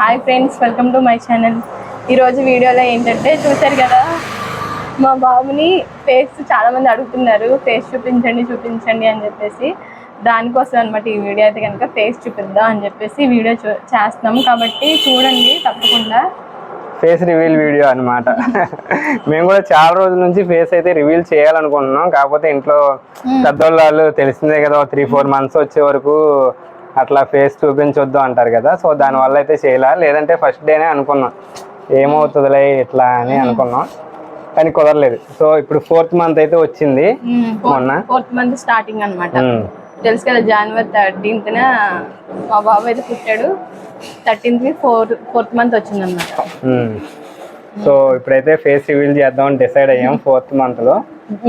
Hi friends welcome to my channel ఈరోజు వీడియోలో ఏంటంటే చూశారు కదా? మా బాబుని ఫేస్ చాలా మంది అడుగుతున్నారు. ఫేస్ చూపించండి చూపించండి అని చెప్పేసి. దానికోసం అనమాట ఈ వీడియో అయితే కనుక ఫేస్ చూపిద్దాం అని చెప్పేసి వీడియో చేస్తున్నాం. కాబట్టి చూడండి తప్పకుండా. ఫేస్ రివీల్ వీడియో అన్నమాట. మేము కూడా చాలా రోజుల నుంచి ఫేస్ అయితే రివీల్ చేయాలనుకుంటున్నాం. కాకపోతే ఇంట్లో పెద్దోళ్ళు వాళ్ళు తెలిసిందే కదా త్రీ ఫోర్ మంత్స్ వచ్చే వరకు అట్లా ఫేస్ చూపించొద్దు అంటారు కదా. సో దానివల్ల అయితే చేయాల. లేదంటే ఫస్ట్ డేనే అనుకున్నాం. ఏమవుతుందిలే ఇట్లా అని అనుకున్నాం. కానీ కుదరలేదు. సో ఇప్పుడు ఫోర్త్ మంత్ అయితే వచ్చింది మొన్న. ఫోర్త్ మంత్ స్టార్టింగ్ అనమాట. తెలుసు కదా జనవరి థర్టీన్త్న మా బాబు అయితే పుట్టాడు. థర్టీన్త్కి ఫోర్ ఫోర్త్ మంత్ వచ్చిందన్నమాట. ఉమ్. సో ఇప్పుడైతే ఫేస్ రివీల్ చేద్దామని డిసైడ్ అయ్యాం ఫోర్త్ మంత్లో.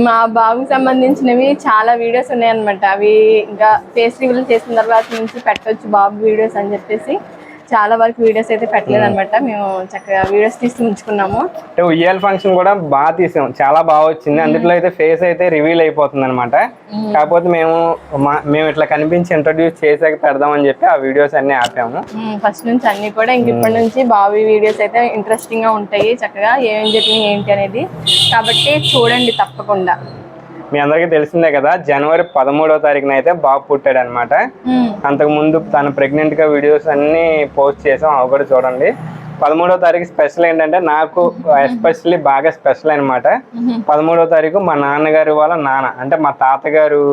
మా బాబుకి సంబంధించినవి చాలా వీడియోస్ ఉన్నాయన్నమాట. అవి ఇంకా ఫేస్ రివీల్ చేసిన తర్వాత నుంచి పెట్టొచ్చు బాబు వీడియోస్ అని చెప్పేసి. చాలా వరకు వీడియోస్ అయితే పెట్టలేదు అనమాట మేము చక్కగా వీడియోస్ తీసి ఉంచుకున్నాము. అంటే ఉయ్యాల ఫంక్షన్ కూడా బాగా తీసాం. చాలా బాగా వచ్చింది. అందులో అయితే ఫేస్ అయితే రివీల్ అయిపోతుంది అనమాట కాకపోతే మేము మేము ఇట్లా కనిపించి ఇంట్రడ్యూస్ చేసాక పెడదామని చెప్పి ఆ వీడియోస్ అన్ని ఆపాము. ఫస్ట్ నుంచి అన్ని కూడా ఇంక ఇప్పటి నుంచి బాబు వీడియోస్ అయితే ఇంట్రెస్టింగ్గా ఉంటాయి. చక్కగా ఏం జరిగింది ఏంటి అనేది. కాబట్టి చూడండి తప్పకుండా. మీ అందరికీ తెలిసిందే కదా జనవరి పదమూడవ తారీఖున అయితే బాబు పుట్టాడు అనమాట అంతకు ముందు తను ప్రెగ్నెంట్గా వీడియోస్ అన్ని పోస్ట్ చేసాం అవి కూడా చూడండి. పదమూడవ తారీఖు స్పెషల్ ఏంటంటే నాకు ఎస్పెషల్లీ బాగా స్పెషల్ అనమాట పదమూడవ తారీఖు మా నాన్నగారు వాళ్ళ నాన్న అంటే మా తాతగారు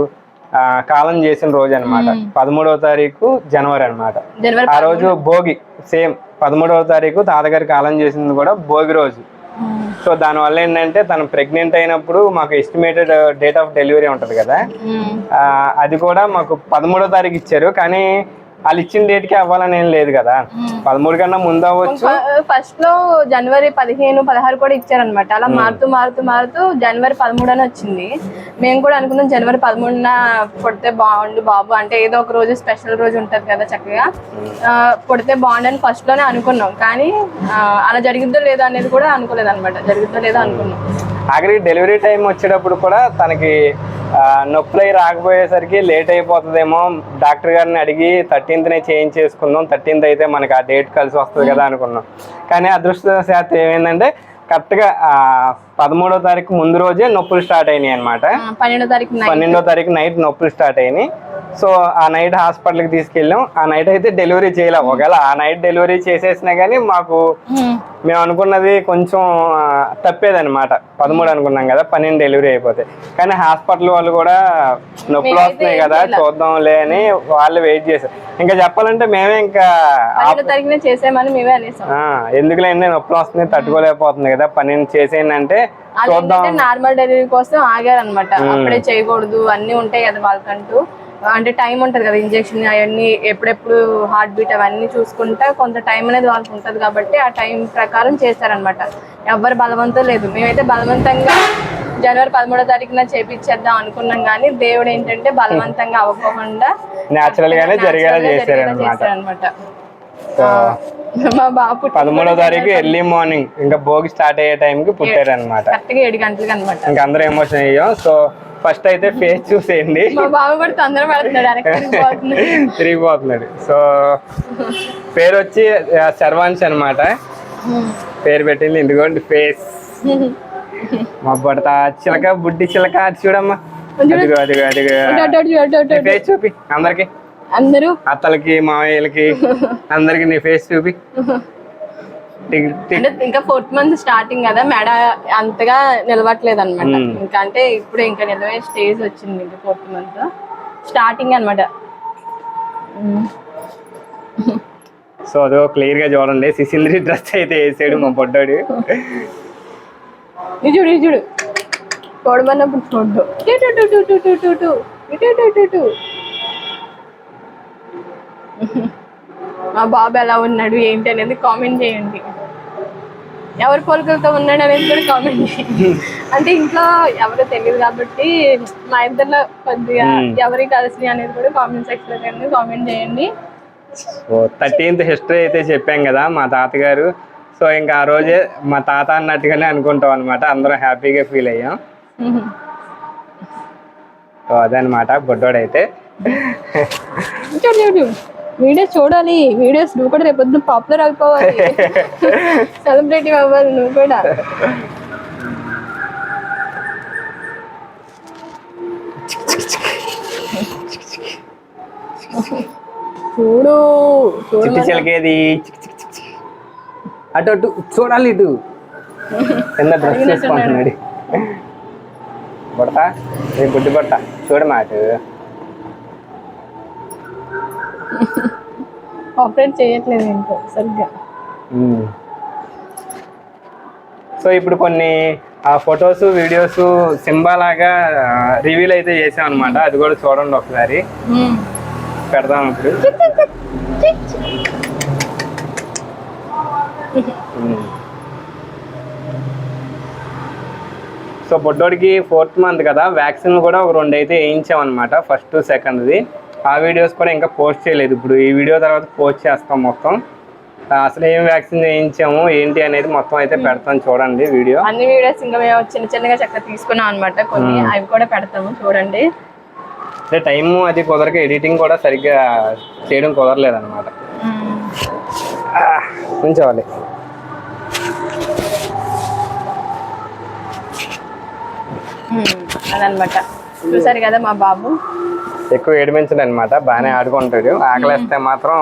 ఆ, కాలం చేసిన రోజు అనమాట పదమూడవ తారీఖు జనవరి జనవరి ఆ రోజు భోగి సేమ్ పదమూడవ తారీఖు తాతగారి కాలం చేసింది కూడా భోగి రోజు. సో దానివల్ల ఏంటంటే తను ప్రెగ్నెంట్ అయినప్పుడు మాకు ఎస్టిమేటెడ్ డేట్ ఆఫ్ డెలివరీ ఉంటుంది కదా. అది కూడా మాకు పదమూడో తారీఖు ఇచ్చారు. కానీ వాళ్ళు ఇచ్చిన డేట్కి అవ్వాలని ఏం లేదు కదా. పదమూడు కన్నా ముందు అవ్వచ్చు. ఫస్ట్లో జనవరి పదిహేను పదహారు కూడా ఇచ్చారనమాట అలా మారుతూ మారుతూ మారుతూ జనవరి పదమూడు అని వచ్చింది. మేము కూడా అనుకున్నాం జనవరి పదమూడున పుడితే బాగుండు బాబు. అంటే ఏదో ఒక రోజు స్పెషల్ రోజు ఉంటది కదా చక్కగా. పుడితే బాగుండు అని ఫస్ట్లోనే అనుకున్నాం. కానీ అలా జరిగిద్దో లేదో అనేది కూడా అనుకోలేదు అనమాట జరిగిద్దో లేదో అనుకున్నాం. ఆఖరికి డెలివరీ టైం వచ్చేటప్పుడు కూడా తనకి నొప్పులు రాకపోయేసరికి లేట్ అయిపోతుందేమో. డాక్టర్ గారిని అడిగి థర్టీన్త్నే చేంజ్ చేసుకుందాం థర్టీన్త్ అయితే మనకి ఆ డేట్ కలిసి వస్తుంది కదా అనుకున్నాం. కానీ అదృష్టశాత్తు ఏమైందంటే కరెక్ట్గా పదమూడో తారీఖు ముందు రోజే నొప్పులు స్టార్ట్ అయినాయి అనమాట పన్నెండో తారీఖు పన్నెండో తారీఖు నైట్ నొప్పులు స్టార్ట్ అయినాయి. సో ఆ నైట్ హాస్పిటల్కి తీసుకెళ్ళాం. ఆ నైట్ అయితే డెలివరీ చేయలేం. ఒకవేళ ఆ నైట్ డెలివరీ చేసేసినా కానీ మాకు మేము అనుకున్నది కొంచెం తప్పేదన్నమాట. పదమూడు అనుకున్నాం కదా పన్నెండు డెలివరీ అయిపోతాయి కానీ హాస్పిటల్ వాళ్ళు కూడా నొప్పులు వస్తున్నాయి కదా చూద్దాంలే అని వాళ్ళు వెయిట్ చేశారు. ఇంకా చెప్పాలంటే మేమే ఇంకా ఎందుకులేండి నొప్పులు వస్తున్నాయి తట్టుకోలేకపోతుంది కదా పన్నెండు చేసేయండి చూద్దాం. అదేంటంటే నార్మల్ డెలివరీ కోసం ఆగారనమాట అప్పుడే చేయకూడదు అన్ని ఉంటాయి కదా వాళ్ళకంటూ. అంటే టైం ఉంటది కదా ఇంజెక్షన్ అవన్నీ ఎప్పుడెప్పుడు హార్ట్ బీట్ అవన్నీ చూసుకుంటా కొంత టైం అనేది వాళ్ళకి ఉంటది కాబట్టి ఆ టైం ప్రకారం చేస్తారనమాట ఎవ్వరు బలవంతం లేదు. మేమైతే బలవంతంగా జనవరి పదమూడో తారీఖున చేపించేద్దాం అనుకున్నాం కానీ దేవుడు ఏంటంటే బలవంతంగా అవ్వకుండా న్యాచురల్ గానే జరిగేలా చేశారనమాట మా బాబు పదమూడో తారీఖు ఎర్లీ మార్నింగ్. ఇంకా భోగి స్టార్ట్ అయ్యే టైంకి పుట్టారు అనమాట కరెక్ట్గా ఏడు గంటలకు అనమాట ఇంకా అందరూ ఎమోషన్ అయ్యాం. సో ఫస్ట్ అయితే ఫేస్ చూసేయండి. తిరిగిపోతున్నాడు సో పేరు వచ్చి శర్వాంశ్ అనమాట పేరు పెట్టింది ఇదిగోండి ఫేస్. మా బడత చిలక బుడ్డి చిలక అది చూడమ్మా. అదిగో అదిగో అదిగో. ఫేస్ చూపి అందరికి. అందరూ? అత్తలకి మామయ్యలకి అందరికి నీ ఫేస్ చూపి. అంటే ఇంకా ఫోర్త్ మంత్ స్టార్టింగ్ కదా మెడ అంతగా నిలవట్లేదు అనమాట ఇంకా అంటే ఇప్పుడు ఇంకా నిలవే స్టేజ్ వచ్చింది ఇంకా ఫోర్త్ మంత్. స్టార్టింగ్ అనమాట సో అదో క్లియర్గా చూడండి. సిసింద్రి డ్రెస్ అయితే వేసాడు మా పొడ్డాడు. చూడు చూడు. చూడమన్నప్పుడు చూడు ఇటు ఇటు ఇటు ఇటు ఇటు మా బాబు ఎలా ఉన్నాడు ఏంటి అనేది కామెంట్ చేయండి. ఎవరి పోలికలతో ఉన్నాడు అనేది కూడా కామెంట్ చేయండి. అంటే ఇంట్లో ఎవరో తెలియదు కాబట్టి మా ఇద్దరిలో కొద్దిగా ఎవరికి కలిసి అనేది కూడా కామెంట్ సెక్షన్లో కామెంట్ చేయండి. సో థర్టీన్త్ హిస్టరీ అయితే చెప్పాం కదా మా తాతగారు. సో ఇంకా ఆ రోజే మా తాత అన్నట్టుగానే అనుకుంటాం అనమాట అందరం హ్యాపీగా ఫీల్ అయ్యాం. సో అదనమాట బొడ్డోడైతే. వీడియోస్ చూడాలి వీడియోస్ నువ్వు కూడా రేపు పొద్దున్న పాపులర్ అయిపోవాలి. సెలబ్రిటీ అవ్వాలి నువ్వు కూడా. చూడు చిట్టి చిలకేది. అటు అటు చూడాలి ఇటు. కింద డ్రెస్ వేసుకుంటున్నాడు. బుడతా ఏ బుడ్డి బుట్ట చూడు మాట ఆపరేట్ చేయట్లేదు ఇంకో సరిగ్గా. సో ఇప్పుడు కొన్ని ఆ ఫొటోస్ వీడియోస్ సింబా లాగా రివీల్ అయితే చేసాం అనమాట అది కూడా చూడండి ఒకసారి. పెడదాం ఇప్పుడు. సో బొడ్డోడికి ఫోర్త్ మంత్ కదా వ్యాక్సిన్ కూడా ఒక రెండు అయితే వేయించాం అనమాట ఫస్ట్ సెకండ్ది. ఆ వీడియోస్ కూడా ఇంకా పోస్ట్ చేయలేదు. ఇప్పుడు ఈ వీడియో తర్వాత పోస్ట్ చేస్తాం మొత్తం. అసలు ఏం వ్యాక్సిన్ వేయించాము ఏంటి అనేది మొత్తం అయితే పెడతాం చూడండి వీడియో. అన్ని వీడియోస్ ఇంకా మేము చిన్న చిన్నగా చక్కగా తీసుకున్నాం అనమాట కొన్ని అవి కూడా పెడతాము చూడండి. అంటే టైం అది కుదరక ఎడిటింగ్ కూడా సరిగ్గా చేయడం కుదరలేదు అనమాట. ఉంచవాలి. అదనమాట చూసారు కదా మా బాబు? ఎక్కువ ఏడిపించడు అనమాట బాగానే ఆడుకుంటాడు. ఆకలేస్తే మాత్రం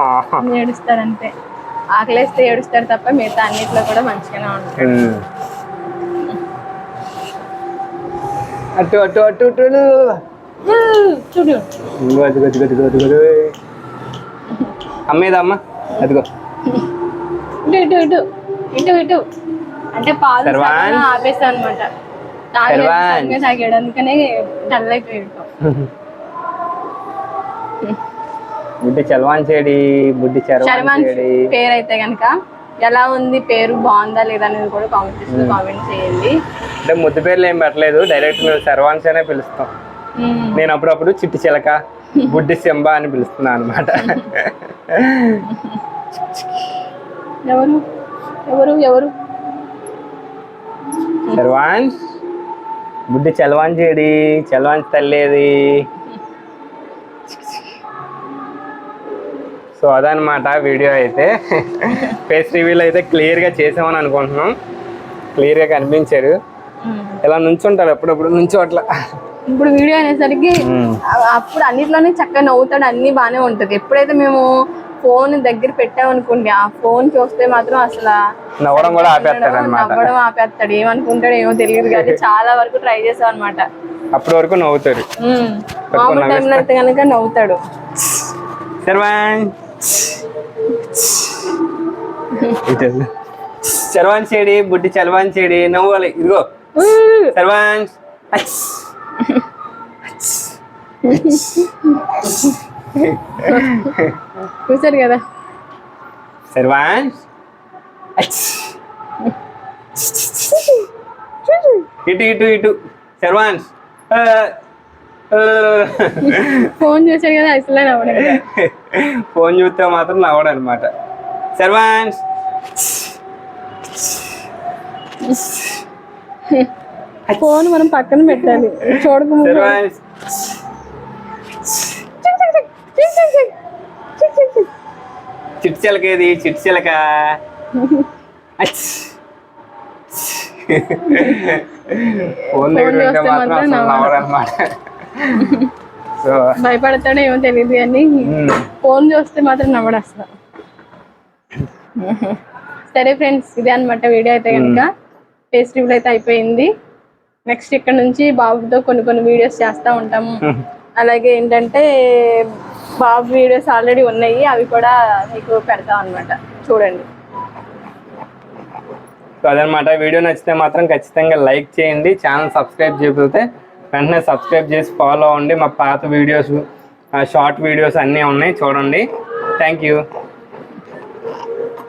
ఏడుస్తారంతే. ఆకలేస్తే ఏడుస్తారు తప్ప మిగతా అన్నిట్లో కూడా మంచిగానే ఉమ్. అటు అటు అటు అటు. చూడు. అదిగో, అదిగో, అదిగో, అదిగో, అదిగో. అమ్మేదా అమ్మ? అదిగో. ఇటు ఇటు ఇటు. ఇటు ఇటు. అంటే పాలు ఆపేస్తాం అనమాట అందుకనే డల్ అయిపోయాడు. బుడ్డి చలవాన్ చేడి బుడ్డి చరవాన్ శర్వాన్ చేడి పేరు అయితే కనుక ఎలా ఉంది పేరు బాగుందా లేదా అనేది కూడా కామెంట్ చేసి కామెంట్ చేయండి. అంటే ముద్దు పేర్లు ఏం పెట్టలేదు డైరెక్ట్ మేము శర్వాన్స్ అనే పిలుస్తాం. నేను అప్పుడప్పుడు చిట్టి చిలక బుడ్డి సింబా అని పిలుస్తున్నాను అనమాట ఎవరు? ఎవరు? ఎవరు? చలవాన్స్ బుడ్డి చలవాన్ చేడి చలవాన్స్ తల్లేది. సో అదనమాట వీడియో అయితే. ఫేస్ రివ్యూల్ అయితే క్లియర్గా చేసామని అనుకుంటున్నాం. క్లియర్గా కనిపించాడు. మ్మ్. ఇలా నుంచుంటారు అప్పుడప్పుడు నుంచోట్ల ఇప్పుడు వీడియో అనేసరికి అప్పుడు అన్నిట్లోనే చక్కగా నవ్వుతాడు అన్ని బాగానే ఉంటది. ఎప్పుడైతే మేము ఫోన్ దగ్గర పెట్టామనుకోండి ఆ ఫోన్ చూస్తే మాత్రం అసలు నవ్వడం కూడా ఆపేస్తాడు నవ్వడం ఆపేస్తాడు. ఏమనుకుంటాడో ఏమో తెలియదు కానీ చాలా వరకు ట్రై చేసాం అనమాట అప్పటి వరకు నవ్వుతారు మామూలు టైంలో అయితే కనుక నవ్వుతాడు. శర్వాన్ శర్వాన్ చేడి బుడ్డి చలవాన్ చేడి నవ్వాలి ఇదిగో. ఊ, శర్వాన్ చూసారు కదా. శర్వాన్ ఇటు ఇటు ఇటు. శర్వాన్స్ ఫోన్ చూసారు కదా అసలే నవ్వడం ఫోన్ చూస్తే మాత్రం నవ్వడు అనమాట శర్వాన్స్ ఫోన్ మనం పక్కన పెట్టాలి. చూడకుండా శర్వాన్స్ చిట్ చిలకేది చిట్ చిలక ఫోన్ దగ్గర మాత్రం అసలు. నవ్వడు. అనమాట సో భయపడతాడో ఏమో తెలియదు కానీ ఫోన్ చూస్తే మాత్రం నవ్వడు అసలు. సరే ఫ్రెండ్స్ ఇదే అనమాట వీడియో అయితే కనుక ఫేస్ రివ్యూల్ అయితే అయిపోయింది. నెక్స్ట్ ఇక్కడ నుంచి బాబుతో కొన్ని కొన్ని వీడియోస్ చేస్తూ ఉంటాము. అలాగే ఏంటంటే బాబు వీడియోస్ ఆల్రెడీ ఉన్నాయి. అవి కూడా మీకు పెడతాం అనమాట చూడండి. సో అదనమాట వీడియో నచ్చితే మాత్రం ఖచ్చితంగా లైక్ చేయండి. ఛానల్ సబ్స్క్రైబ్ చేయకపోతే వెంటనే సబ్స్క్రైబ్ చేసి ఫాలో అవ్వండి. మా పాత వీడియోస్ షార్ట్ వీడియోస్ అన్నీ ఉన్నాయి. చూడండి. Thank you